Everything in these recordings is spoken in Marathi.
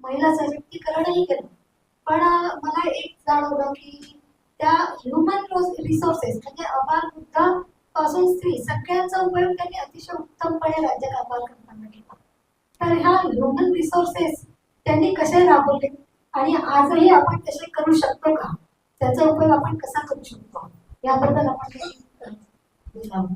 महिला सशक्तीकरणही केलं. पण मला एक जाणवलं की त्या ह्युमन रिसोर्सेस म्हणजे अपार वृद्धपासून स्त्री सगळ्यांचा उपयोग त्यांनी अतिशय उत्तमपणे राज्यकारभार करताना केला. तर ह्या ह्युमन रिसोर्सेस त्यांनी कसे राबवले आणि आजही आपण तसे करू शकतो का? त्याचा उपयोग आपण कसा करू शकतो? याबद्दल आपण काही अं, बोलावं.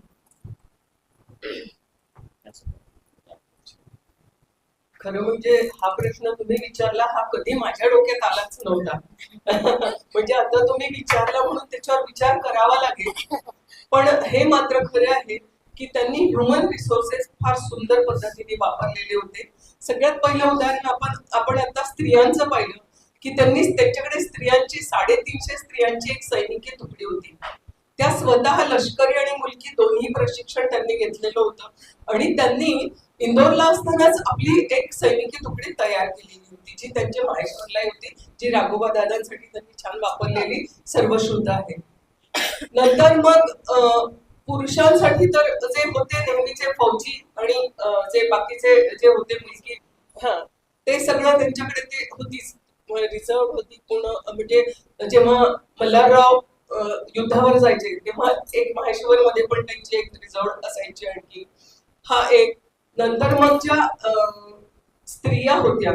खरं म्हणजे हा प्रश्न तुम्ही विचारला हा कधी माझ्या डोक्यात आलाच नव्हता. म्हणजे आता तुम्ही विचारला म्हणून त्याच्यावर विचार करावा लागेल. पण हे मात्र खरे आहे की त्यांनी ह्युमन रिसोर्सेस फार सुंदर पद्धतीने वापरलेले होते. सगळ्यात पहिलं उदाहरण आपण आपण आता स्त्रियांचं पाहिलं की त्यांनी त्यांच्याकडे स्त्रियांची साडेतीनशे स्त्रियांची एक सैनिकी तुकडी होती. त्या स्वतः लष्करी आणि मुलगी दोन्ही प्रशिक्षण त्यांनी घेतलेलं होतं. आणि त्यांनी इंदोरला असतानाच आपली एक सैनिकी तुकडी तयार केलेली होती जी त्यांच्या माहेश्वरला होती जी राघोबा दादांसाठी त्यांनी छान वापरलेली सर्वशुद्ध आहे. नंतर मग पुरुषांसाठी तर जे होते नेहमीचे फौजी आणि जे बाकीचे जे होते मुलगी हा ते सगळं त्यांच्याकडे ते होतीच. रिझर्व होती पूर्ण म्हणजे जेव्हा मल्हारराव युद्धावर जायचे. तेव्हा एक माहेश्वर मध्ये पण त्यांची एक रिझॉर्ट असायची आणखी. हा एक नंतर मग ज्या अं, स्त्रिया होत्या.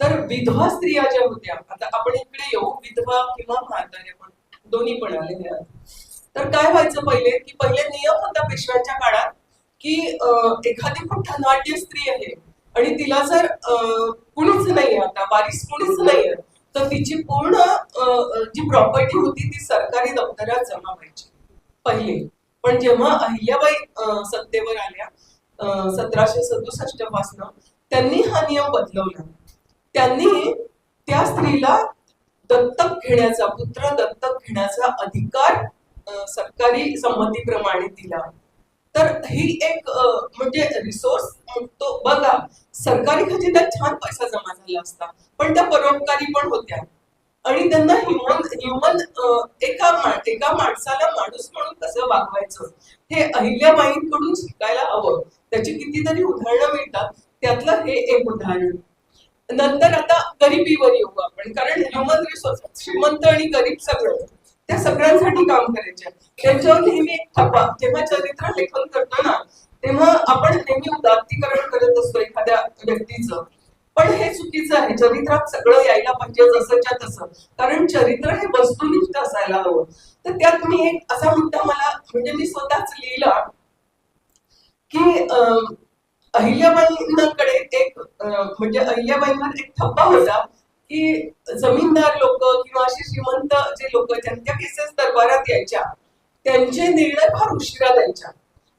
तर विधवा स्त्रिया ज्या होत्या आता आपण इकडे येऊ विधवा किंवा म्हाताऱ्या पण दोन्ही पण आलेल्या आहेत. तर काय व्हायचं पहिले की पहिले नियम होता पेशव्यांच्या काळात की एखादी खूप धनाढ्य स्त्री आहे आणि तिला जर कुणीच नाहीये आता वारीस कुणीच नाहीये तर तिची पूर्ण जी प्रॉपर्टी होती ती सरकारी दप्तरात जमा व्हायची. पहिले. पण जेव्हा अहिल्याबाई सत्तेवर आल्या सतराशे सदुसष्ट पासन त्यांनी हा नियम बदलवला. त्यांनी त्या स्त्रीला दत्तक घेण्याचा पुत्र दत्तक घेण्याचा अधिकार सरकारी संमतीप्रमाणे दिला. तर ही एक म्हणजे रिसोर्स तो बघा सरकारी खजिन्यात छान पैसा जमा झाला असता पण त्या परोपकारी पण होत्या. आणि त्यांना ह्युमन ह्युमन एका एका माणसाला माणूस म्हणून कसं वागवायचं? हे अहिल्याबाईंकडून शिकायला हवं. त्याची कितीतरी उदाहरणं मिळतात. त्यातलं हे एक उदाहरण. नंतर आता गरिबीवर येऊ आपण. कारण ह्युमन रिसोर्स श्रीमंत आणि गरीब सगळं. त्या सगळ्यांसाठी काम करायचे. त्यांच्यावर नेहमी एक थप्पा. जेव्हा चरित्र लेखन करतो ना तेव्हा आपण नेहमी उदात्तीकरण करत असतो एखाद्या व्यक्तीचं. पण हे चुकीचं आहे. चरित्रात सगळं यायला पाहिजे जसंच्या तसं. कारण चरित्र हे वस्तुनिष्ठ असायला हवं. तर त्यात मी एक असा मुद्दा मला म्हणजे मी स्वतःच लिहिला की अं, अहिल्याबाईंकडे एक म्हणजे अहिल्याबाईंवर एक थप्पा होता की जमीनदार लोक किंवा असे श्रीमंत जे लोक ज्यांच्या केसेस दरबारात यायच्या त्यांचे निर्णय फार उशिरा द्यायच्या.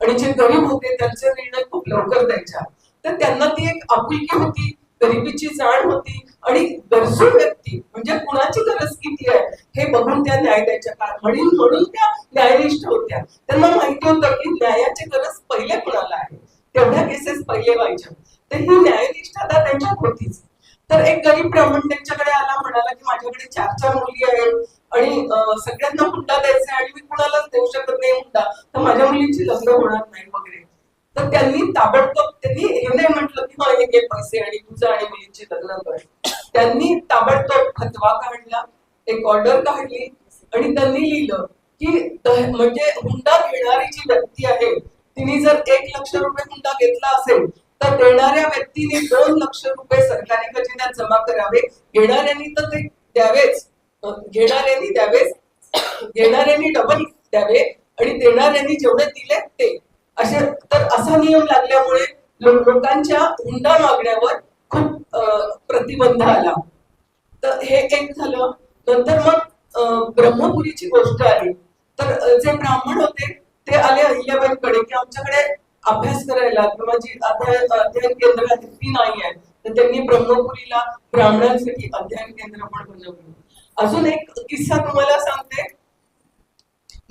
आणि जे गरीब होते त्यांचे निर्णय खूप लवकर द्यायच्या. तर त्यांना ती एक आपुलकी होती गरिबीची जाण होती आणि गरजू व्यक्ती म्हणजे कुणाची गरज किती आहे हे बघून त्या न्याय द्यायच्या का म्हणून म्हणून त्या न्यायनिष्ठ होत्या. त्यांना माहिती होतं की न्यायाची गरज पहिले कुणाला आहे? तेवढ्या केसेस पहिले व्हायच्या. तर ही न्यायनिष्ठता त्यांच्या होतीच. तर एक गरीब ब्राह्मण त्यांच्याकडे आला म्हणाला की माझ्याकडे चार चार मुली आहेत आणि सगळ्यांना हुंडा द्यायचा आहे आणि मी कुणालाच देऊ शकत नाही हुंडा. तर माझ्या मुलीची लग्न होणार नाही वगैरे. तर त्यांनी ताबडतोब त्यांनी हे नाही म्हटलं की हा हे घे पैसे आणि तुझं आणि मुलींची लग्न कर. त्यांनी ताबडतोब फतवा काढला एक ऑर्डर काढली आणि त्यांनी लिहिलं की म्हणजे हुंडा घेणारी जी व्यक्ती आहे तिने जर एक लक्ष रुपये हुंडा घेतला असेल तर देणाऱ्या व्यक्तीने दोन लक्ष रुपये सरकारी खजिन्यात जमा करावे. घेणाऱ्यांनी तर ते द्यावेच. घेणाऱ्यांनी द्यावेच. घेणाऱ्यांनी डबल द्यावे आणि देणाऱ्यांनी जेवढे दिले ते. असे तर असा नियम लागल्यामुळे लोकांच्या हुंडा मागण्यावर खूप प्रतिबंध आला. तर हे एक झालं. नंतर मग ब्रह्मपुरीची गोष्ट आली. तर जे ब्राह्मण होते ते आले अहिल्याबाईंकडे की आमच्याकडे अभ्यास करायला किंवा जी अध्ययन अध्ययन केंद्र ती नाही आहे तर त्यांनी ब्रह्मपुरीला ब्राह्मणांसाठी अध्ययन केंद्र पण बनवलं. अजून एक किस्सा तुम्हाला सांगते.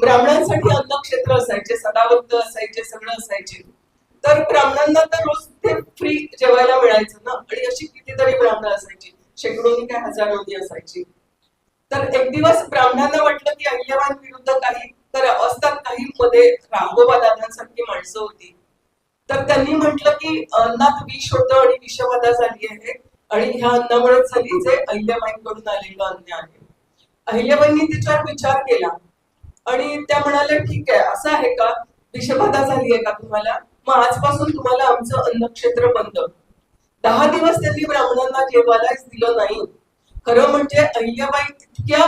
ब्राह्मणांसाठी अन्न क्षेत्र असायचे सदावृत्त असायचे सगळं असायचे. तर ब्राह्मणांना तर रोज ते फ्री जेवायला मिळायचं ना? आणि अशी कितीतरी ब्राह्मण असायची. शेकडोनी काय हजारोनी असायची. तर एक दिवस ब्राह्मणांना वाटलं की अहिल्याबाई विरुद्ध काही तर असतात काही मध्ये राघोबा दादांसारखी माणसं होती. तर त्यांनी म्हटलं की अन्नात विष होतं आणि विषबाधा झाली आहे. आणि ह्या अन्नामुळेच झाली जे अहिल्याबाईंकडून आलेलं अन्न आहे. अहिल्याबाईंनी तिच्यावर विचार केला. आणि त्या म्हणाल्या ठीक आहे असं आहे का? विषबाधा झाली आहे का तुम्हाला? मग आजपासून तुम्हाला आमचं अन्नक्षेत्र बंद. दहा दिवस त्यांनी ब्राह्मणांना जेवायलाच दिलं नाही. खरं म्हणजे अहिल्याबाई तितक्या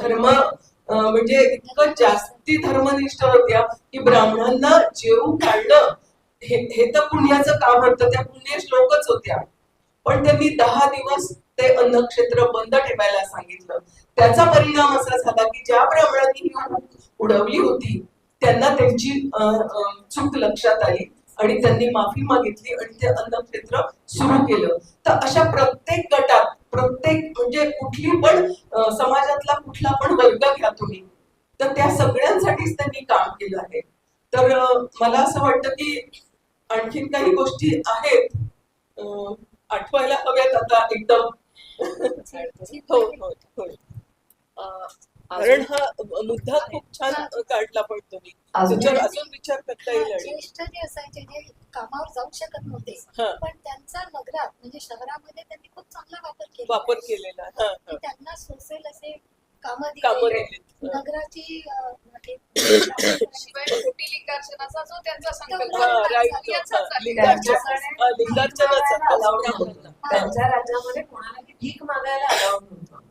धर्म म्हणजे इतकं जास्ती धर्मनिष्ठ होत्या की ब्राह्मणांना जेवू काढणं हे हे तर पुण्याचं काम होतं त्या पुण्य श्लोकच होत्या. पण त्यांनी दहा दिवस ते अन्नक्षेत्र बंद ठेवायला सांगितलं. त्याचा परिणाम असा झाला की ज्या प्रमाणात ही उडवली होती त्यांना त्यांची चूक लक्षात आली आणि त्यांनी माफी मागितली आणि ते अन्नक्षेत्र सुरू केलं. तर अशा प्रत्येक गटात प्रत्येक म्हणजे कुठली पण समाजातला कुठला पण वर्ग घ्या तुम्ही तर त्या सगळ्यांसाठीच त्यांनी काम केलं आहे. तर मला असं वाटतं की आणखीन काही गोष्टी आहेत. आठवायला हव्यात आता एकदम. हो हो हो अं, कारण हा मुद्दा खूप छान काढला पण तुम्ही एक- अजून विचार करता येईल आणि ज्येष्ठ जे असायचे जे कामावर जाऊ शकत नव्हते हा. पण त्यांचा नगरात म्हणजे शहरामध्ये त्यांनी खूप चांगला वापर केला वापर केलेला. त्यांना सोसेल असे कामं. नगराची एक- शिवाय कोटी लिंगार्चनाचा जो त्यांचा संकल्प हा, होता, right. याचाच हा, आहे. लिंगार्चन. त्यांच्याकडे हा, लिंगार्चनाचा भीक मागायला allowed ब्राह्मणांना. नव्हतं. त्यांच्या राज्यामध्ये कोणालाही भीक मागायला अलाउड नव्हतं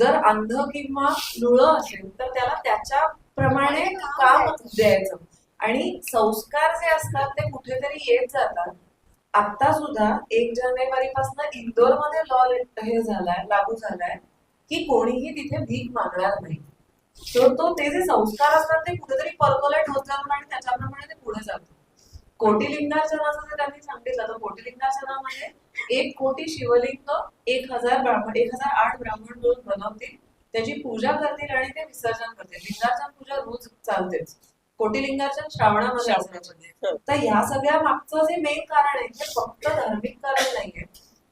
जर अंध किंवा लुळ असेल तर त्याला त्याच्या प्रमाणे काम द्यायचं. आणि संस्कार जे असतात ते कुठेतरी येत जातात. आता सुद्धा एक जानेवारी पासून इंदोरमध्ये लॉ हे झालाय लागू झालाय की कोणीही तिथे भीक मागणार नाही. तर तो ते जे संस्कार असतात ते कुठेतरी पर्कोलेट होत जातात आणि त्याच्याप्रमाणे ते पुढे जातात. कोटिलिंगार्चनाचं त्यांनी सांगितलं तर कोटिलिंगार्चनामध्ये एक कोटी शिवलिंग एक हजार ब्राह्मण एक हजार आठ ब्राह्मण मिळून बनवतील. त्याची पूजा करतील आणि ते विसर्जन करतील. लिंगार्चन पूजा रोज चालतेच. कोटिलिंगार्चन श्रावणामध्ये. असतं. तर ह्या सगळ्या मागचं जे मेन कारण आहे ते फक्त धार्मिक कारण नाहीये.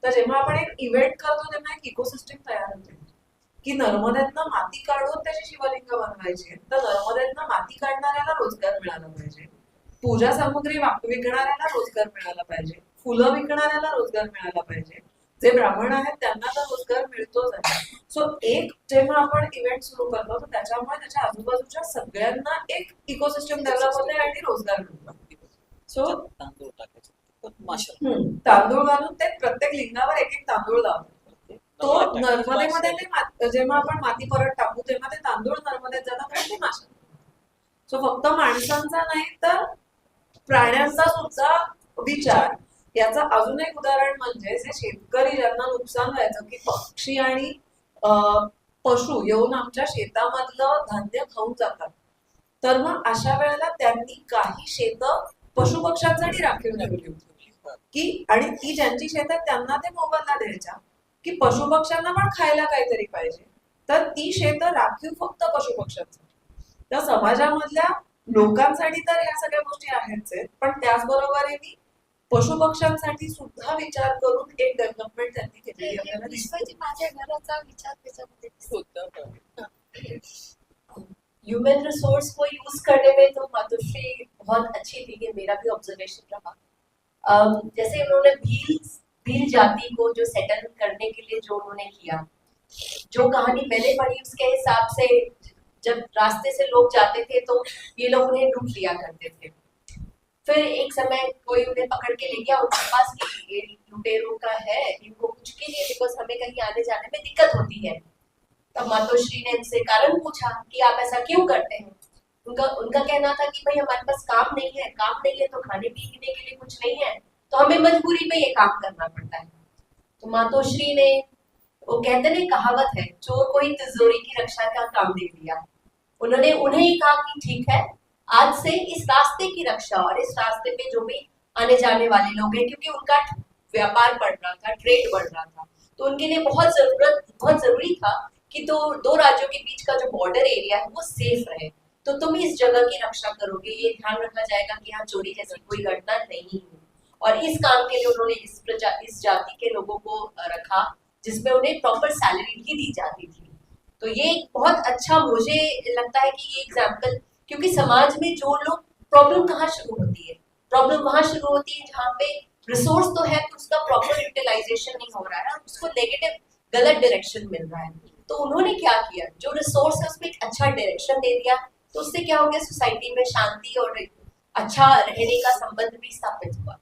तर जेव्हा आपण एक इव्हेंट करतो तेव्हा एक इकोसिस्टम तयार होते. की नर्मदेतनं माती काढून त्याची शिवलिंग बनवायची तर नर्मदेतनं माती काढणाऱ्याला रोजगार मिळाला पाहिजे. पूजा सामुग्री विकणाऱ्याला रोजगार मिळाला पाहिजे. फुलं विकणाऱ्याला रोजगार मिळाला पाहिजे. जे ब्राह्मण आहेत त्यांना तर रोजगार मिळतोच आहे. सो एक जेव्हा आपण इव्हेंट सुरू करतो तर त्याच्यामुळे त्याच्या आजूबाजूच्या सगळ्यांना एक इकोसिस्टम डेव्हलप होते आणि रोजगार मिळतो. सो तांदूळ टाकायचे. तांदूळ घालून ते प्रत्येक लिंगावर एक एक तांदूळ लावतात तो. नर्मदेमध्ये ते जेव्हा आपण माती परत टाकू तेव्हा ते तांदूळ नर्मदेत जातात आणि ते माशा सो फक्त माणसांचा नाही तर प्राण्यांचा सुद्धा विचार. याचं अजून एक उदाहरण म्हणजे जे शेतकरी ज्यांना नुकसान व्हायचं की पक्षी आणि पशु येऊन आमच्या शेतामधलं धान्य खाऊन जातात. तर मग अशा वेळेला त्यांनी काही शेत पशुपक्ष्यांसाठी राखीव ठेवली होती. की आणि ती ज्यांची शेत आहेत त्यांना ते मोबदला द्यायच्या. की पशु पक्ष्यांना पण खायला काहीतरी पाहिजे. तर ती शेत राखीव फक्त पशुपक्ष्यांसाठी तर समाजामधल्या लोकांसाठी तर या सगळ्या गोष्टी आहेच आहेत. पण त्याचबरोबरीने सुद्धा विचार करून एक डेव्हलपमेंट त्यांनी ते केलेली आपल्याला दिसते माझ्या घराचा विचार त्याच्यामध्ये. ह्यूमन रिसोर्स को यूज़ करने में तो मातुश्री बहुत अच्छी थी कि मेरा भी ऑब्जर्वेशन रहा. अम, जैसे उन्होंने भील भील जाति को जो सेटल करने के लिए जो उन्होंने किया जो कहानी मैंने पढ़ी उसके हिसाब से जब रास्ते से लोग जाते थे तो ये लोग उन्हें लूट लिया करते थे। फिर एक समय कोई उन्हें पकड़ के ले गया, उनके पास कि ये लुटेरों का है, इनको कुछ कीजिए बिकॉज़ हमें कहीं आने जाने में दिक्कत होती है। तब मातोश्री ने इनसे कारण पूछा कि आप ऐसा क्यों करते हैं? उनका उनका कहना था कि भाई, हमारे पास काम नहीं है, काम नहीं है तो खाने पीने के लिए कुछ नहीं है तो हमें मजबूरी में ये काम करना पड़ता है। तो मातोश्री ने वो कहते नहीं कहावत है चोर को ही तिजोरी की रक्षा का काम दे दिया उन्होंने उन्हें ही कहा कि ठीक है, आज से इस रास्ते की रक्षा और इस रास्ते पे जो भी आने जाने वाले लोग हैं, क्योंकि उनका व्यापार बढ़ रहा था ट्रेड बढ़ रहा था तो उनके लिए बहुत ज़रूरत, बहुत ज़रूरी था कि तो दो राज्यों के बीच का जो बॉर्डर एरिया है, वो सेफ़ रहे। तो तुम इस जगह की रक्षा करोगे, ये ध्यान रखा जाएगा कि यहाँ चोरी जैसी कोई घटना नहीं हो और इस काम के लिए उन्होंने इस प्रजा, इस जाति के लोगों को रखा। जिसमें उन्हें प्रॉपर सैलरी भी दी जाती थी। तो ये एक बहुत अच्छा मुझे लगता है कि ये एग्ज़ाम्पल क्योंकि समाज में जो लोग प्रॉब्लम कहाँ शुरू होती है? प्रॉब्लम वहाँ शुरू होती है जहाँ पे रिसोर्स तो है तो उसका प्रॉपर यूटिलाइजेशन नहीं हो रहा है उसको नेगेटिव गलत डायरेक्शन मिल रहा है। तो उन्होंने क्या किया? जो रिसोर्स है, उसमें एक अच्छा डायरेक्शन दे दिया तो उससे क्या हो गया? सोसाइटी में शांति और अच्छा रहने का संबंध भी स्थापित हुआ।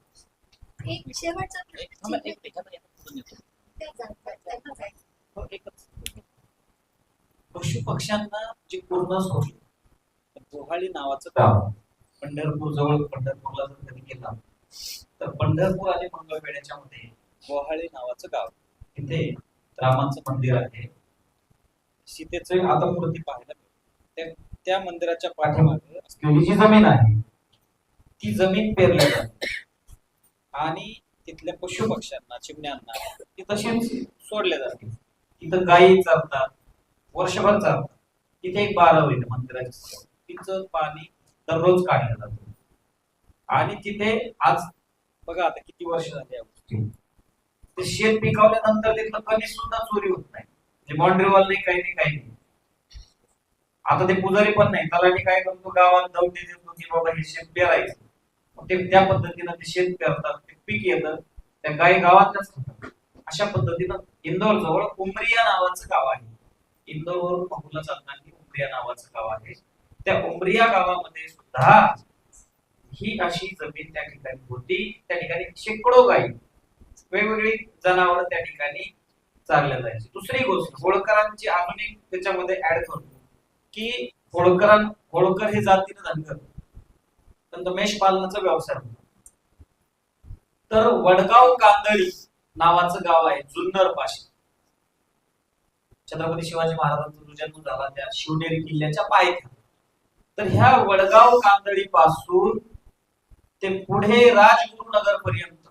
एक शेवटचा पशु पक्ष्यांना जे पूर्ण सोडलं बोहाळी नावाचं गाव पंढरपूर जवळ पंढरपूरला जर कधी गेला तर पंढरपूर आणि मंगळवेढ्याच्या मध्ये बोहाळी नावाचं गाव तिथे रामाचं मंदिर आहे. सीतेचं आता मूर्ती पाहायला मिळते. त्या त्या मंदिराच्या पाठीमागे असलेली जी जमीन आहे. ती जमीन पेरल्या जाते. आणि तिथल्या पशु पक्ष्यांना चिमण्यांना ती तशीच सोडल्या जाते. तिथं गायी चालतात वर्षभर चालतात तिथे एक बारा होईल मंदिराच्या तिचं पाणी दररोज काढलं जातं. आणि तिथे आज बघा आता किती वर्ष झाली या गोष्टी. ते शेत पिकवल्यानंतर तिथलं कधी सुद्धा चोरी होत नाही. म्हणजे बाउंड्री वॉल नाही काही नाही काही नाही. आता ते पुजारी पण नाही. तलाठी काय करतो? गावात ते देतो की बाबा हे शेत पेरायचं. मग ते त्या पद्धतीनं ते शेत पेरतात. ते पीक येतं त्या काही गावातल्याच खातात. अशा पद्धतीनं इंदोर जवळ उमरिया नावाचं गाव आहे. इंदोर वरून पाहुला चालताना उमरिया नावाचं गाव आहे. त्या उमरिया गावामध्ये सुद्धा ही अशी जमीन त्या ठिकाणी होती. त्या ठिकाणी शेकडो गायी वेगवेगळी जनावर त्या ठिकाणी चालल्या जायची. दुसरी गोष्ट होळकरांची अजून एक त्याच्यामध्ये ऍड करतो की होळकरां होळकर हे जातीनं धनगर पण मेष पालनाचा व्यवसाय होता. तर वडगाव कांदळी नावाचं गाव आहे जुन्नर पाशी. छत्रपती शिवाजी महाराजांचा जो जन्म झाला त्या शिवनेरी किल्ल्याच्या पायथ्या. तर ह्या वडगाव कांदळी पासून ते पुढे राजगुरुनगर पर्यंत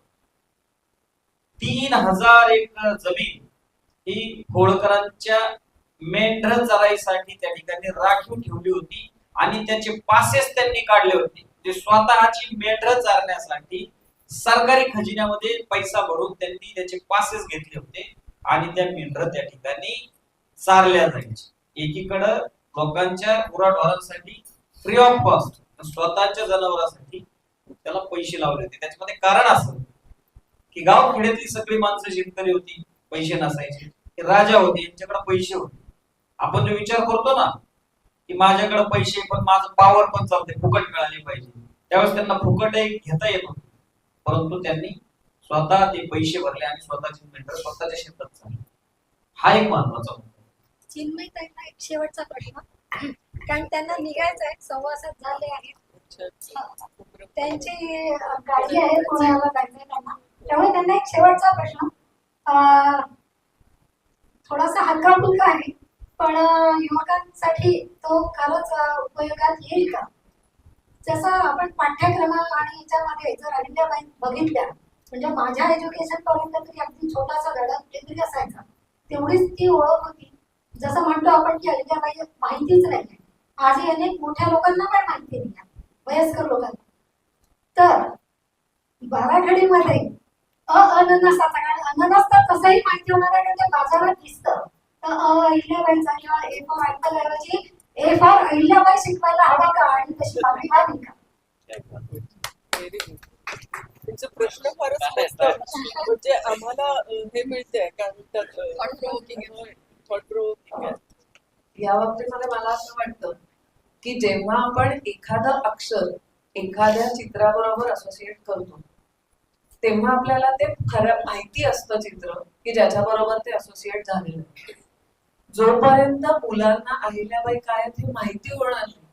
तीन हजार एकर जमीन ही होळकरांच्या मेंढर चराईसाठी त्या ठिकाणी राखीव ठेवली होती आणि त्याचे पासेस त्यांनी काढले होते. ते स्वतःची मेंढर चारण्यासाठी सरकारी खजिन्यामध्ये पैसा भरून त्यांनी त्याचे पासेस घेतले होते आणि त्या मेंढर त्या ठिकाणी चारल्या जायचे. एकीकडं लोकांच्या गुराढोरांसाठी फ्री ऑफ कॉस्ट स्वतःच्या जनावरांसाठी त्याला पैसे लावले होते. त्याच्यामध्ये कारण असं की गाव खेड्यातली सगळी माणसं शेतकरी होती पैसे नसायचे. हे राजा होते यांच्याकडे पैसे होते. आपण जो विचार करतो ना की माझ्याकडे पैसे पण माझं पावर पण चालते फुकट मिळाले पाहिजे. त्यावेळेस त्यांना फुकट एक घेता येत होतं परंतु त्यांनी स्वतः ते पैसे भरले आणि स्वतःची मेंटर स्वतःच्या शेतात चालले. हा एक महत्त्वाचा मुद्दा चिन्मय त्यांना एक शेवटचा प्रश्न. कारण त्यांना निघायचं आहे सहवासात झाले आहेत त्यांची गाडी आहे पुण्याला त्यांना त्यामुळे त्यांना एक शेवटचा प्रश्न. थोडासा हलका फुलका आहे. पण युवकांसाठी तो खरंच उपयोगात येईल का? जसं आपण पाठ्यक्रम आणि याच्यामध्ये जर अहिल्याबाई बघितल्या म्हणजे माझ्या एज्युकेशन पर्यंत तरी अगदी छोटासा धडा कुठेतरी असायचा. तेवढीच ती ओळख होती. जसं म्हणतो आपण की अहिल्याबाई माहितीच नाही आजही अनेक मोठ्या लोकांना पण माहिती नाही वयस्कर लोकांना. तर बाराखडीमध्ये अ अननसाचा कारण अननस तर कसंही माहिती होणार आहे म्हणजे ते बाजारात दिसतं. तर अ अहिल्याबाईचा किंवा ए फॉर ऍपल ऐवजी ए फॉर अहिल्याबाई शिकवायला हवा का? आणि तशी मागणी व्हावी का Very good. तुमचे प्रश्न फारच मस्त म्हणजे आम्हाला हे मिळते काय म्हणतात या बाबतीमध्ये मला असं वाटतं की जेव्हा आपण एखादं अक्षर एखाद्या चित्राबरोबर असोसिएट करतो तेव्हा आपल्याला ते खरं माहिती असतं चित्र की ज्याच्याबरोबर ते असोसिएट झालेलं आहे. जोपर्यंत मुलांना अहिल्याबाई काय हे माहिती होणार नाही.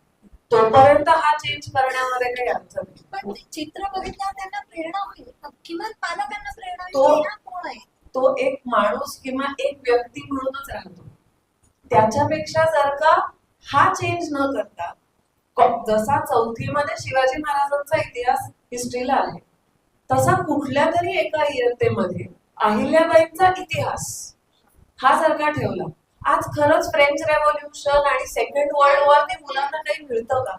तोपर्यंत हा चेंज करण्यामध्ये काही अर्थ नाही. पण ते चित्र बघितल्यावर त्यांना प्रेरणा होईल. किमान पालकांना प्रेरणा तो- कोण आहे? तो एक माणूस किंवा एक व्यक्ती म्हणूनच राहतो. त्याच्यापेक्षा जर का हा चेंज न करता क- जसा चौथीमध्ये शिवाजी महाराजांचा इतिहास हिस्ट्रीला आहे तसा कुठल्या तरी एका इयत्तेमध्ये अहिल्याबाईंचा इतिहास हा जर का ठेवला आज खरंच फ्रेंच रेव्होल्युशन आणि सेकंड वर्ल्ड वॉर ते मुलांना काही मिळतं का?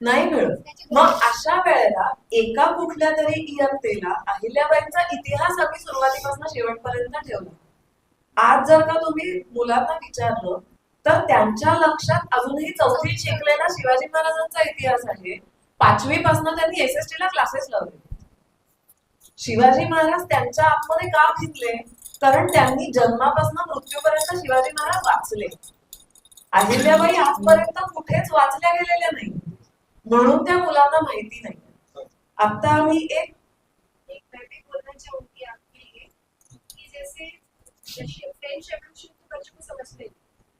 नाही मिळत. मग अशा वेळेला एका कुठल्या तरी इयत्तेला अहिल्याबाईंचा इतिहास आम्ही सुरुवातीपासून शेवटपर्यंत ठेवला. आज जर का तुम्ही मुलांना विचारलं तर त्यांच्या लक्षात अजूनही चौथीत शिकलेला शिवाजी महाराजांचा इतिहास आहे. पाचवी पासून त्यांनी एस एस टी ला क्लासेस लावले. शिवाजी महाराज त्यांच्या आतमध्ये का घेतले कारण त्यांनी जन्मापासून मृत्यूपर्यंत शिवाजी महाराज वाचले. अहिल्याबाई आजपर्यंत कुठेच वाचल्या गेलेल्या नाही. म्हणून त्या मुलांना माहिती नाही. आता आम्ही एक कि जैसे रशियन फ्रेंच रेवोल्यूशन तो बच्चों को समझते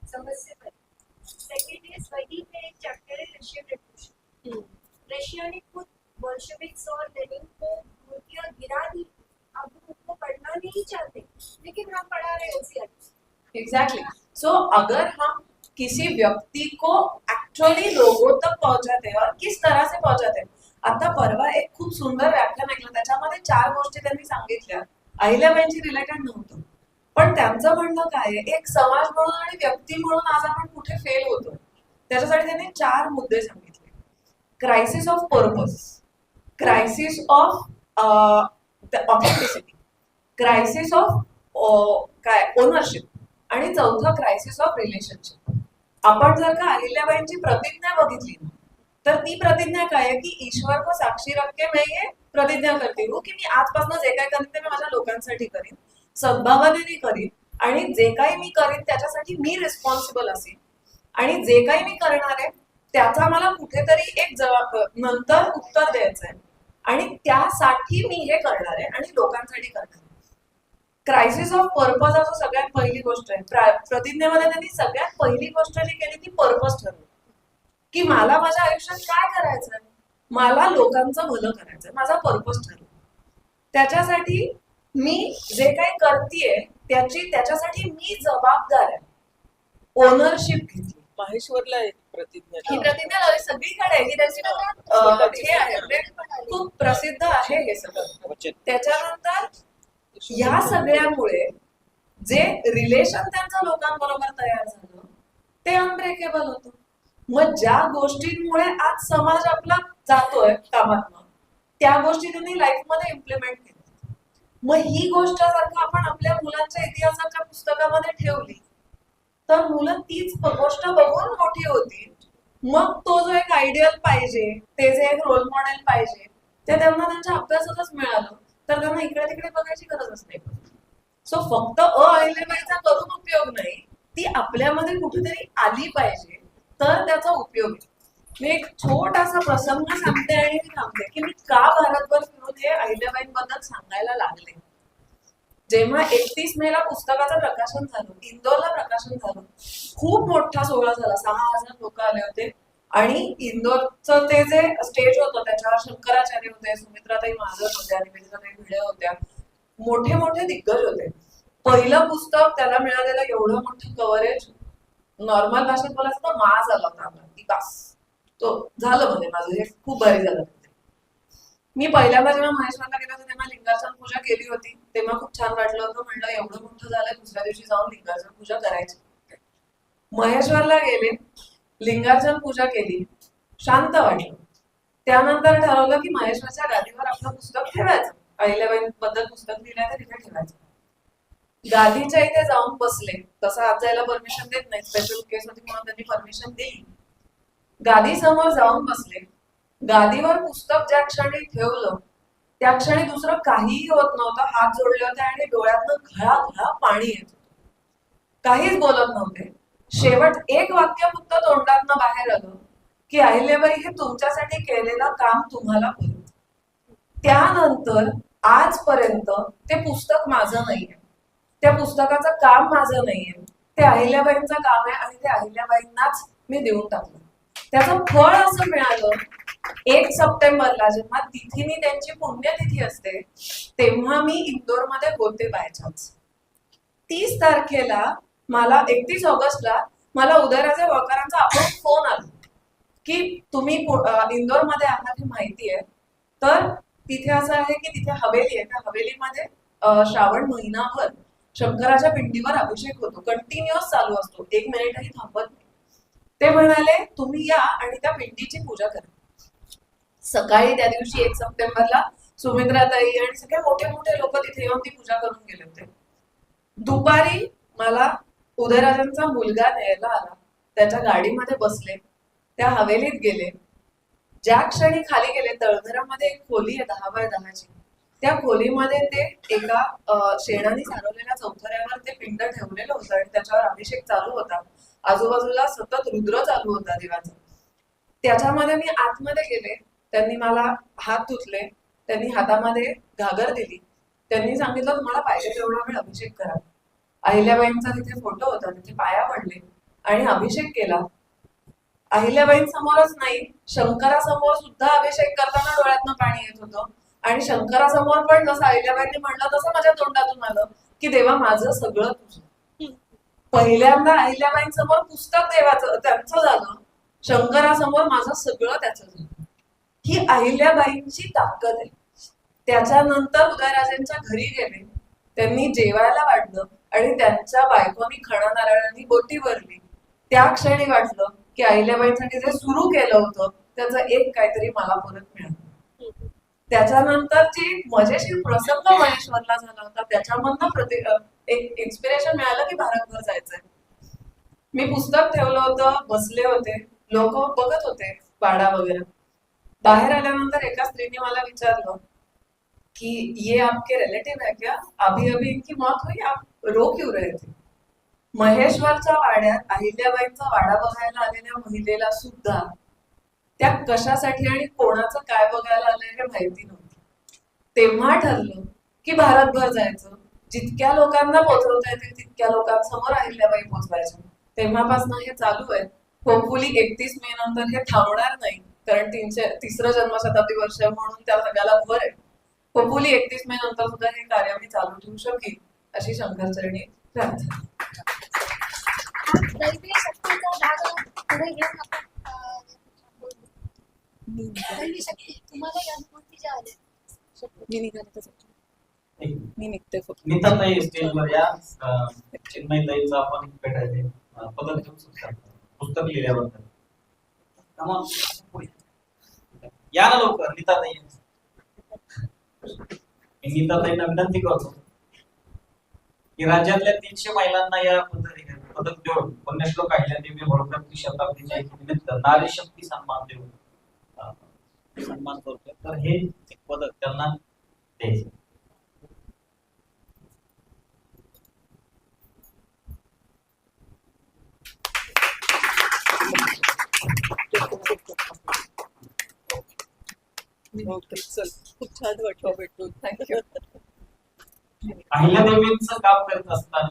समझ से पहले सेकेंड इज वही में एक चैप्टर है रशियन रेवोल्यूशन रशिया ने खुद बोल्शेविक्स और लेनिन को मूर्तियां गिरा दी पढ़ना नहीं चाहते लेकिन हम पढ़ा रहे उसी एग्जैक्टली सो अगर हम किसी व्यक्ति को एक्चुअली लोगों तक पहुंचाते हैं और किस तरह से पहुंचाते हैं आता परवा एक खूप सुंदर व्याख्यान ऐकलं त्याच्यामध्ये चार गोष्टी त्यांनी सांगितल्या. अहिल्याबाईंशी रिलेटेड नव्हतं. पण त्यांचं म्हणणं काय एक समाज म्हणून आणि व्यक्ती म्हणून आज आपण कुठे फेल होतो त्याच्यासाठी त्यांनी चार मुद्दे सांगितले. Crisis of purpose crisis of authenticity crisis of काय ओनरशिप आणि चौथं क्रायसिस ऑफ रिलेशनशिप आपण जर का अहिल्याबाईंची प्रतिज्ञा बघितली ना, तर ती प्रतिज्ञा काय आहे की ईश्वर को साक्षी रखे मैं ये प्रतिज्ञा करते हो की मी आजपासून जे काय करीन ते मी माझ्या लोकांसाठी करीन सद्भावनेने करीन आणि जे काही मी करीन त्याच्यासाठी मी रिस्पॉन्सिबल असेल आणि जे काही मी करणार आहे त्याचा मला कुठेतरी एक जबाब नंतर उत्तर द्यायचं आहे आणि त्यासाठी मी हे करणार आहे आणि लोकांसाठी करणार आहे. क्रायसिस ऑफ पर्पज असं सगळ्यात पहिली गोष्ट आहे. प्रा- प्रतिज्ञेमध्ये त्यांनी सगळ्यात पहिली गोष्ट जी केली ती पर्पज ठरवली. की मला माझ्या आयुष्यात काय करायचंय? मला लोकांचं भलं करायचंय. माझा पर्पज ठरवला. त्याच्यासाठी मी जे काही करतेय त्याची त्याच्यासाठी मी जबाबदार आहे. ओनरशिप घेतली. माहेश्वरला एक प्रतिज्ञा ही. प्रतिज्ञा लावली. सगळीकडे आहे की त्यांची हे. आहे. खूप प्रसिद्ध आहे हे सगळं. त्याच्यानंतर या सगळ्यामुळे जे रिलेशन त्यांचं लोकांबरोबर तयार झालं ते अनब्रेकेबल होतं. मग ज्या गोष्टींमुळे आज समाज आपला जातोय कामातनं त्या गोष्टी त्यांनी लाईफमध्ये इम्प्लिमेंट केल्या. मग ही गोष्ट जर का आपण आपल्या मुलांच्या इतिहासाच्या पुस्तकामध्ये ठेवली तर मुलं तीच गोष्ट बघून मोठी होतील. मग तो जो एक आयडियल पाहिजे ते जे एक रोल मॉडेल पाहिजे ते त्यांना त्यांच्या अभ्यासातच मिळालं. तर त्यांना इकडे तिकडे बघायची गरज नाही सो फक्त अ अहिल्याबाईचा करून उपयोग नाही ती आपल्यामध्ये कुठेतरी आली पाहिजे तर त्याचा उपयोग आहे. मी एक छोटासा प्रसंग सांगते आणि मी थांबते की मी का भारतभर फिरून हे अहिल्याबाईंबद्दल सांगायला लागले. जेव्हा एकतीस मेला पुस्तकाचं प्रकाशन झालं इंदोरला प्रकाशन झालं खूप मोठा सोहळा झाला सहा हजार लोक आले होते. आणि इंदोरचं ते जे स्टेज होतं त्याच्यावर शंकराचार्य होते सुमित्राताई महाजन होत्या निवेदिताताई भिडे होत्या मोठे मोठे दिग्गज होते. पहिलं पुस्तक त्याला मिळालेलं एवढं मोठं कव्हरेज नॉर्मल भाषेत बोलायचं तर माज आला होता की बास. तो झालं म्हणजे माझं हे खूप भारी झालं मी पहिल्यांदा जेव्हा महेश्वरला गेलो होतो तेव्हा लिंगार्चन पूजा केली होती. तेव्हा खूप छान वाटलं होतं म्हणलं एवढं मोठं झालं दुसऱ्या दिवशी जाऊन लिंगार्चन पूजा करायची. महेश्वरला गेले. लिंगार्चन पूजा केली. शांत वाटलं. त्यानंतर ठरवलं की महेश्वरच्या गादीवर आपलं पुस्तक ठेवायचं. अहिल्याबाई बद्दल पुस्तक दिलं तर तिथे ठेवायचं. गादीच्या इथे जाऊन बसले. तसं आज जायला परमिशन देत नाही स्पेशल केस होती म्हणून त्यांनी परमिशन दिली गादी समोर जाऊन बसले. गादीवर पुस्तक ज्या क्षणी ठेवलं त्या क्षणी दुसरं काहीही होत नव्हतं. हात जोडले होते आणि डोळ्यातनं घळा घळा पाणी येत होतं. काहीच बोलत नव्हते. शेवट एक वाक्य फक्त तोंडातनं बाहेर आलं की अहिल्याबाई हे तुमच्यासाठी केलेलं काम तुम्हाला होईल त्यानंतर आजपर्यंत ते पुस्तक माझं नाहीये. त्या पुस्तकाचं काम माझं नाहीये. ते अहिल्याबाईंचं काम आहे आणि ते अहिल्याबाईंनाच मी देऊन टाकलं. त्याचं फळ असं मिळालं एक सप्टेंबरला जेव्हा तिथीनी त्यांची पुण्यतिथी असते तेव्हा मी इंदोरमध्ये होते बाय चान्स तीस तारखेला मला एकतीस ऑगस्टला मला उदयराजे वळकरांचा आपण फोन आला. की तुम्ही इंदोरमध्ये आहात हे माहिती आहे. तर तिथे असं आहे की तिथे हवेली आहे. त्या हवेलीमध्ये श्रावण महिनाभर शंकराच्या पिंडीवर अभिषेक होतो. कंटिन्युअस चालू असतो. एक मिनिटही थांबत नाही. ते म्हणाले तुम्ही या आणि त्या पिंडीची पूजा करा. सकाळी त्या दिवशी एक सप्टेंबरला सुमित्राताई आणि सगळे मोठे मोठे लोक तिथे येऊन ती पूजा करून गेले होते. दुपारी मला उदयराजांचा मुलगा न्यायला आला. त्याच्या गाडीमध्ये बसले. त्या हवेलीत गेले. ज्या क्षणी खाली गेले तळघरामध्ये एक खोली आहे दहा बाय दहाची. त्या खोलीमध्ये ते एका शेणाने सारवलेल्या चौथऱ्यावर ते पिंड ठेवलेलं होतं आणि त्याच्यावर अभिषेक चालू होता. आजूबाजूला सतत रुद्र चालू होता देवाचा. त्याच्यामध्ये मी आतमध्ये गेले. त्यांनी मला हात धुतले. त्यांनी हातामध्ये घागर दिली. त्यांनी सांगितलं तुम्हाला पाहिजे तेवढा वेळ अभिषेक करा. अहिल्याबाईंचा तिथे फोटो होता तिथे पाया पडले आणि अभिषेक केला. अहिल्याबाईंसमोरच नाही शंकरासमोर सुद्धा अभिषेक करताना डोळ्यातनं पाणी येत होतं. आणि शंकरासमोर पण जसं अहिल्याबाईंनी म्हणलं तसं माझ्या तोंडातून आलं की देवा माझं सगळं तुझं. पहिल्यांदा अहिल्याबाईंसमोर पुस्तक देवाचं त्यांचं झालं. शंकरासमोर माझं सगळं त्याचं झालं. ही अहिल्याबाईंची ताकद आहे. त्याच्यानंतर उदयराजेंच्या घरी गेले. त्यांनी जेवायला वाढलं. आणि त्यांच्या बायकोनी खणा नारळांनी बोटी भरली. त्या क्षणी वाटलं की अहिल्याबाईंसाठी जे सुरू केलं होतं त्याचं एक काहीतरी मला परत मिळालं. त्याच्यानंतर जी मजेशीर प्रसंग महेश्वरला झाला होता त्याच्यामधनं प्रति एक इन्स्पिरेशन मिळालं की भारतभर जायचंय. मी पुस्तक ठेवलं होतं बसले होते लोक बघत होते वाडा वगैरे. बाहेर आल्यानंतर एका स्त्रीने मला विचारलं कि ये आपके रिलेटिव है क्या? अभी अभी इनकी मौत हुई आप रो क्यों रहे थे? महेश्वरच्या वाड्यात अहिल्याबाईंचा वाडा बघायला आलेल्या महिलेला सुद्धा त्या कशासाठी आणि कोणाचं काय बघायला आलं हे माहिती नव्हतं. तेव्हा ठरलं की भारतभर जायचं. जितक्या लोकांना पोचवता येतील तितक्या लोकांसमोर अहिल्याबाई पोचवायच्या तेव्हापासून हे चालू आहे. होपफुली एकतीस मे नंतर हे थांबणार नाही कारण तीनशे तिसरं जन्मशताब्दी वर्ष म्हणून त्या सगळ्याला भर आहे. होपफुली एकतीस मे नंतर सुद्धा हे कार्य मी चालू ठेवू शकेन अशी प्रार्थना. या अनुभूतीच्या आल्या मी निघाले तर मी निघते फक्त. नीताताई स्टेजवर या अं, चिन्मय ताईचं आपण भेटायचे अं, पदक शकता. पुस्तक लिहिल्याबद्दल. या ना लवकर नीताताई. मी नीताताईंना विनंती करतो की राज्यातल्या तीनशे महिलांना या पद्धतीने पदक देऊन पुण्यश्लोक अहिल्यादेवी होळकरची शताब्दीच्या निमित्त नारी शक्ती सन्मान देऊन सन्मान करतोय. तर हे एक पदक त्यांना द्यायचं. ओके चल. खूप छान वाटलं भेटून. थँक्यू अहिल्यादेवींचं काम करत असताना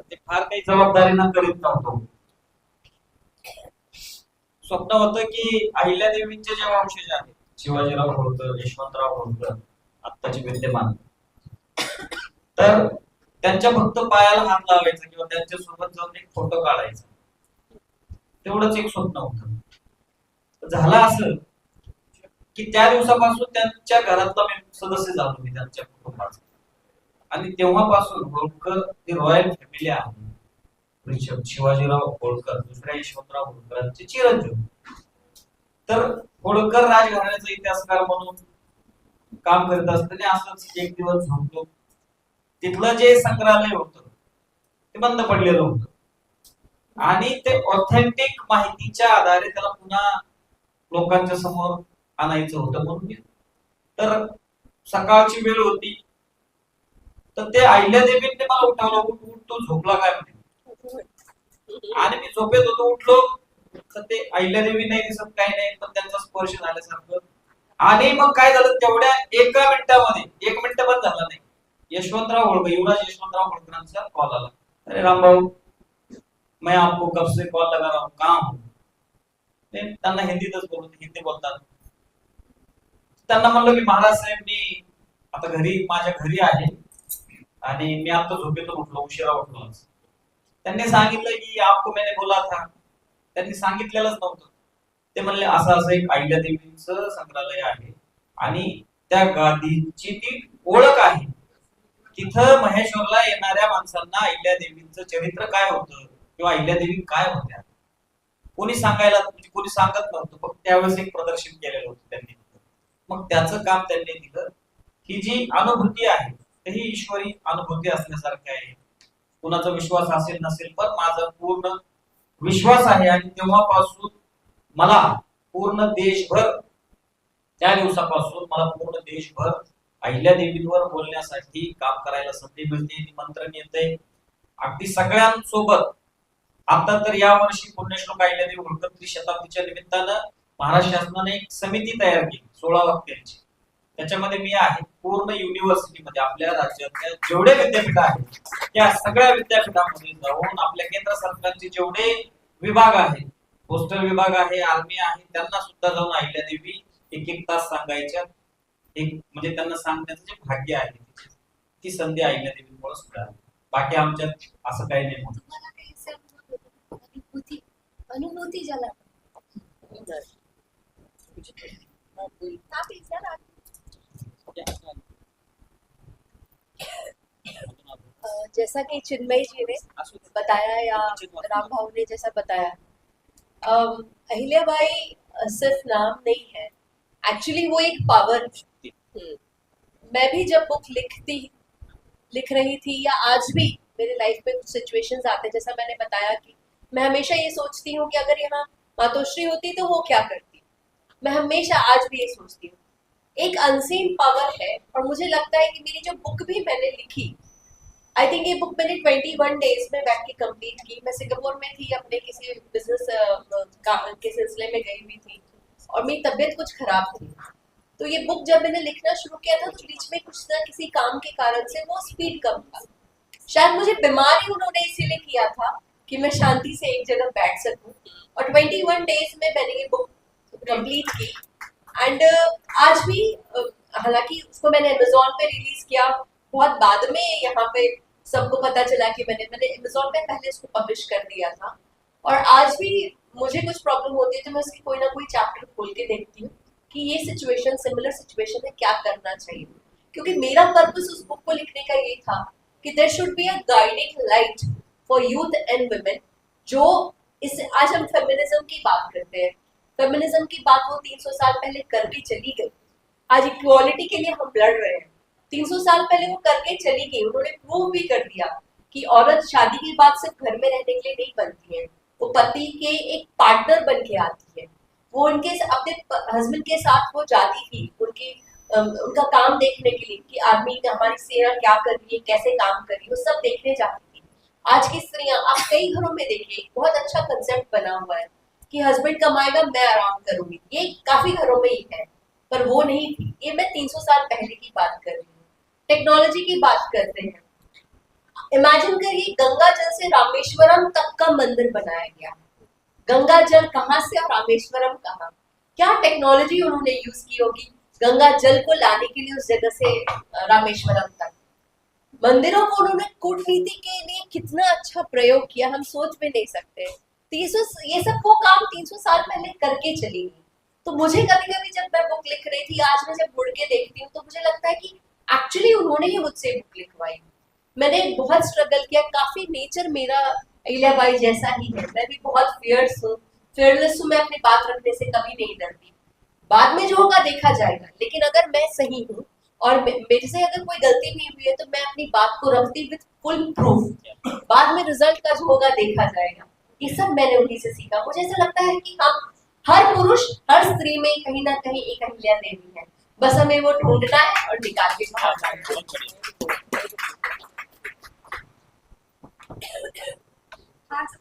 ते फार काही जबाबदारीनं करीत नव्हतो. स्वप्न होतं की अहिल्यादेवींचे जे वंशज आहेत शिवाजीराव होळकर यशवंतराव होळकर आत्ताचे विद्यमान. तर त्यांच्या फक्त पायाला हात लावायचा किंवा त्यांच्यासोबत जाऊन एक फोटो काढायचा. तेवढंच एक स्वप्न होतं. झालं असं की त्या दिवसापासून त्यांच्या घरातला मी सदस्य झालो मी त्यांच्या कुटुंबाचा. आणि तेव्हापासून होळकर ही रॉयल फॅमिली आहे. शिवाजीराव होळकर दुसऱ्या यशवंतराव होळकरांचे चिरंजीव. तर होळकर राजघराण्याचा इतिहासकार म्हणून काम करत असताना असंच एक दिवस झोपलो तिथलं जे संग्रहालय होत ते बंद पडलेलं होतं. आणि ते ऑथेंटिक माहितीच्या आधारे त्याला पुन्हा लोकांच्या समोर आणायचं होतं म्हणून तर सकाळची वेळ होती. तर ते अहिल्यादेवींनी मला उठवलं. उठ उठ झोपला काय म्हणे? आणि मी झोपेत होतो. उठलो. तर ते अहिल्यादेवी नाही दिसत काही नाही. पण त्यांचा स्पर्श झाल्यासारखं. आणि मग काय झालं? तेवढ्या एका मिनिटामध्ये एक मिनिट पण झाला नाही. यशवंतराव होळकर युवराज यशवंतराव होळकरांचा कॉल आला. अरे रामभाऊ मैं आपको कब से कॉल लगा रहा हूँ? कहाँ हूँ? ते त्यांना हिंदीतच बोलत हिंदी बोलतात. त्यांना म्हणलं की महाराज साहेब मी आता घरी माझ्या घरी आहे. आणि मी आता झोपेतून उठलो उशिरा उठलो त्यांनी सांगितलं की आपको मैंने बोला था. त्यांनी सांगितलेलंच नव्हतं. ते म्हणले असं असं एक अहिल्यादेवींचं संग्रहालय आहे आणि त्या गादीची ती ओळख आहे. तिथं महेश्वरला येणाऱ्या माणसांना अहिल्यादेवींचं चरित्र काय होतं किंवा अहिल्यादेवी काय होत्या? कोणी सांगायला म्हणजे कोणी सांगत नव्हतं फक्त त्यावेळेस एक प्रदर्शन केलेलं होतं त्यांनी. मग त्याचं काम त्यांनी दिलं ही जी अनुभूती आहे ही ईश्वरी अनुभूती असल्यासारखी आहे. कुणाचा विश्वास असेल नसेल पण माझा पूर्ण विश्वास आहे आणि तेव्हापासून मला पूर्ण देशभर त्या दिवसापासून मला पूर्ण देशभर अहिल्या देवींवर बोलण्यासाठी काम करायला संधी मिळते निमंत्रण येते अगदी सगळ्यांसोबत आता तर या वर्षी पुण्यश्लोक अहिल्यादेवी होळकर शताब्दीच्या निमित्तानं. महाराष्ट्र शासनाने एक समिती तयार केली सोळा वक्त्यांची त्याच्यामध्ये मी आहे पूर्ण युनिव्हर्सिटीमध्ये आपल्या राज्यातल्या जेवढे विद्यापीठ आहेत त्या सगळ्या विद्यापीठामध्ये जाऊन आपल्या केंद्र सरकारचे जेवढे विभाग आहेत पोस्टल विभाग आहे आर्मी आहे त्यांना सुद्धा जाऊन अहिल्यादेवी एक एक तास सांगायच्या. एक म्हणजे त्यांना सांगण्याचं जे भाग्य आहे ती संधी अहिल्यादेवीमुळेच मिळाली बाकी आमच्यात असं काही नाही म्हणून? अनुभूती ज्याला जैसा कि चिन्मयी जी ने बताया या राम भाव ने जैसा बताया अहिल्या अ, सिर्फ़ नाम नहीं है। एक्चुअली वो एक पावर है मैं भी जब बुक लिखती लिख रही थी या आज भी मेरे लाइफ में कुछ सिचुएशंस आते हैं जैसा मैंने बताया कि मैं हमेशा ये सोचती हूँ कि अगर यहाँ मातोश्री होती तो वो क्या करती? मैं हमेशा आज भी ये सोचती हूँ। एक अनसीन पावर है और मुझे लगता है कि मेरी जो बुक भी मैंने लिखी आई थिंक ये बुक मैंने 21 डेज़ में बैठ के कंप्लीट की। मैं सिंगापुर में थी, अपने किसी बिज़नेस के सिलसिले में गई हुई थी और मेरी तबीयत कुछ खराब थी। तो ये बुक जब मैंने लिखना शुरू किया था तो बीच में कुछ ना किसी काम के कारण से वो स्पीड कम था शायद मुझे बीमारी उन्होंने इसीलिए किया था कि मैं शांति से एक जगह बैठ सकूँ। और 21 डेज़ में मैंने ये बुक कंप्लीट की एंड आज भी uh, हालाँकि उसको मैंने अमेजोन पे रिलीज़ किया बहुत बाद में यहाँ पे सबको पता चला कि मैंने मैंने अमेजोन पे पहले इसको पब्लिश कर दिया था। और आज भी मुझे कुछ प्रॉब्लम होती है तो मैं उसकी कोई ना कोई चैप्टर खोल के देखती हूँ कि ये सिचुएशन सिमिलर सिचुएशन में क्या करना चाहिए। क्योंकि मेरा पर्पस उस बुक को लिखने का ये था कि there should be a guiding light for youth and women जो इस आज हम फेमिनिज्म की बात करते हैं। फेमिनिज्म की बात वो 300 साल पहले करके चली गई। आज इक्वालिटी के लिए हम लड़ रहे हैं। 300 साल पहले वो करके चली गई। उन्होंने प्रूव भी कर दिया कि औरत शादी के बाद सिर्फ़ घर में रहने के लिए नहीं बनती है। वो पति के एक पार्टनर बन के आती है। वो उनके अपने हस्बैंड के साथ वो जाती थी। उनकी उनका काम देखने के लिए कि आर्मी हमारी सेना क्या कर रही है, कैसे काम कर रही है, वो सब देखने जाती थी। आज की स्त्रियाँ आप कई घरों में देखिए बहुत अच्छा कंसेप्ट बना हुआ है। कि हस्बैंड कमाएगा, मैं आराम करूँगी। ये काफ़ी घरों में ही है, पर वो नहीं थी। ये मैं 300 साल पहले की बात कर रही हूँ। टेक्नोलॉजी की बात करते हैं। इमेजिन करिए गंगा जल से रामेश्वरम तक का मंदिर बनाया गया गंगा जल कहाँ से और रामेश्वरम कहाँ? क्या टेक्नोलॉजी उन्होंने यूज़ की होगी गंगा जल को लाने के लिए उस जगह से रामेश्वरम तक? मंदिरों को उन्होंने कूटनीति के लिए कितना अच्छा प्रयोग किया, हम सोच भी नहीं सकते। तीन सौ, ये सब वो काम तीन सौ साल पहले करके चली गई। तो मुझे कभी कभी जब मैं बुक लिख रही थी, आज मैं जब मुड़ के देखती हूँ तो मुझे लगता है कि एक्चुअली उन्होंने ही मुझसे बुक लिखवाई। मैंने बहुत स्ट्रगल किया, काफ़ी नेचर मेरा अहिल्याबाई जैसा ही है। मैं भी बहुत फियर्स हूँ। फियरलेस हूँ, मैं अपनी बात रखने से कभी नहीं डरती। बाद में जो होगा, देखा जाएगा। लेकिन अगर मैं सही हूँ और मेरे से अगर कोई गलती नहीं हुई है तो मैं अपनी बात को रखती विद फुल प्रूफ बाद में रिज़ल्ट का जो होगा, देखा जाएगा। ये सब मैंने उन्हीं से सीखा। मुझे ऐसा लगता है कि हम, हर पुरुष, हर स्त्री में कहीं ना कहीं एक अहिल्या देवी है। बस हमें वो ढूंढना है और निकाल के बाहर जाना है आज